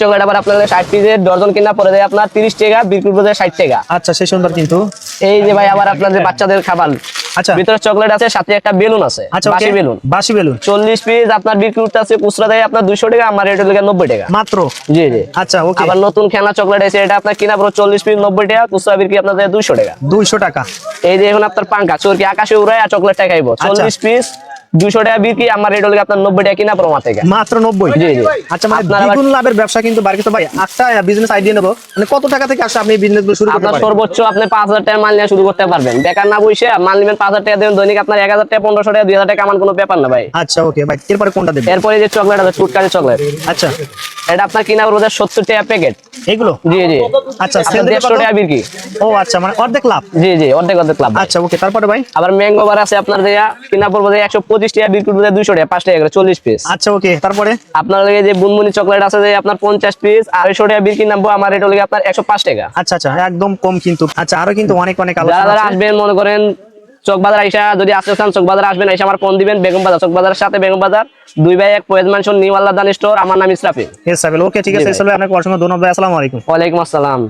Chocolate আবার আপনাদের ষাট পিসের ডজন কিনা পরে দেয় আপনার তিরিশ টাকা বিক্রি করে ষাট টাকা। আচ্ছা সেই সুন্দর কিন্তু। এই যে ভাই আবার আপনাদের বাচ্চাদের খাবার। আচ্ছা। ভিতরে চকলেট আছে সাথে একটা বেলুন আছে আচ্ছা বাসি বেলুন। বাসি বেলুন। চল্লিশ পিস আপনার বিক্রি করতে আছে খুচরা দেয় আপনার দুশো টাকা আমার রেট হলে নব্বই টাকা। মাত্র? জি জি। আচ্ছা ওকে। আবার নতুন খেলনা চকলেট আছে এটা আপনার কিনা পুরো পিস নব্বই টাকা খুচরা বিক্রি আপনাদের দুইশো টাকা। দুইশো টাকা। এই যে এখন আপনার পাঙ্কা চোরকি আকাশে উড়ায় আর চকলেটটা খাইবো। আচ্ছা। চল্লিশ পিস দুশো টাকা বিক্রি আমার রেট হলো আপনার নব্বই টাকা কিনা প্রমা থেকে। মাত্র নব্বই? জি, জি। আচ্ছা মানে দ্বিগুণ লাভের ব্যবসা কিন্তু বাড়ি তো ভাই একটা বিজনেস আইডিয়া নেব। মানে কত টাকা থেকে আসলে আপনি বিজনেস শুরু করতে আপনার সর্বোচ্চ আপনি পাঁচ হাজার টাকা মাল নিয়ে শুরু করতে পারবেন। বেকার না বসে মাল নেবেন পাঁচ হাজার টাকা দেবেন দৈনিক আপনার এক হাজার টাকা পনেরোশো টাকা দুই হাজার টাকা আমার কোনো ব্যাপার না ভাই। আচ্ছা ওকে ভাই। এরপরে কোনটা দেবেন? এরপরে যে চকলেট আছে ফুটকারি চকলেট আচ্ছা। এটা আপনার কিনা পড়বে সত্তর টাকা প্যাকেট এগুলো? জি জি। আচ্ছা আপনার সেল দেড়শো টাকা বিক্রি। ও আচ্ছা মানে অর্ধেক লাভ? জি জি অর্ধেক অর্ধেক লাভ। আচ্ছা ওকে তারপরে ভাই? আবার ম্যাঙ্গো বার আছে আপনার কিনা পড়বে যে একশো পঁচিশ টাকা বিক্রি করবে টাকা পাঁচ টাকা করে পিস আচ্ছা ওকে তারপরে? আপনার লগে যে বুনবুনি চকলেট আছে যে আপনার পঞ্চাশ পিস আড়াইশো টাকা বিক্রি নামবো আমার রেট হলে আপনার একশো পাঁচ টাকা। আচ্ছা আচ্ছা একদম কম কিন্তু। আচ্ছা আরও কিন্তু অনেক অনেক আলোচনা যারা আসবেন মনে করেন চক বাজার আইসা যদি আসতে চান চকবাজার আসবেন আইসা আমার ফোন দিবেন বেগম বাজার চক বাজারের সাথে বেগম বাজার দুই ভাই এক পয়েজ মানসন নিউ আল্লাহ দান স্টোর আমার নাম ইসরাফি ইসরাফিল সাবিল ওকে ঠিক আছে ইসরাফিল আপনাকে অসংখ্য ধন্যবাদ আসসালামু আলাইকুম। ওয়া আলাইকুম আসসালাম।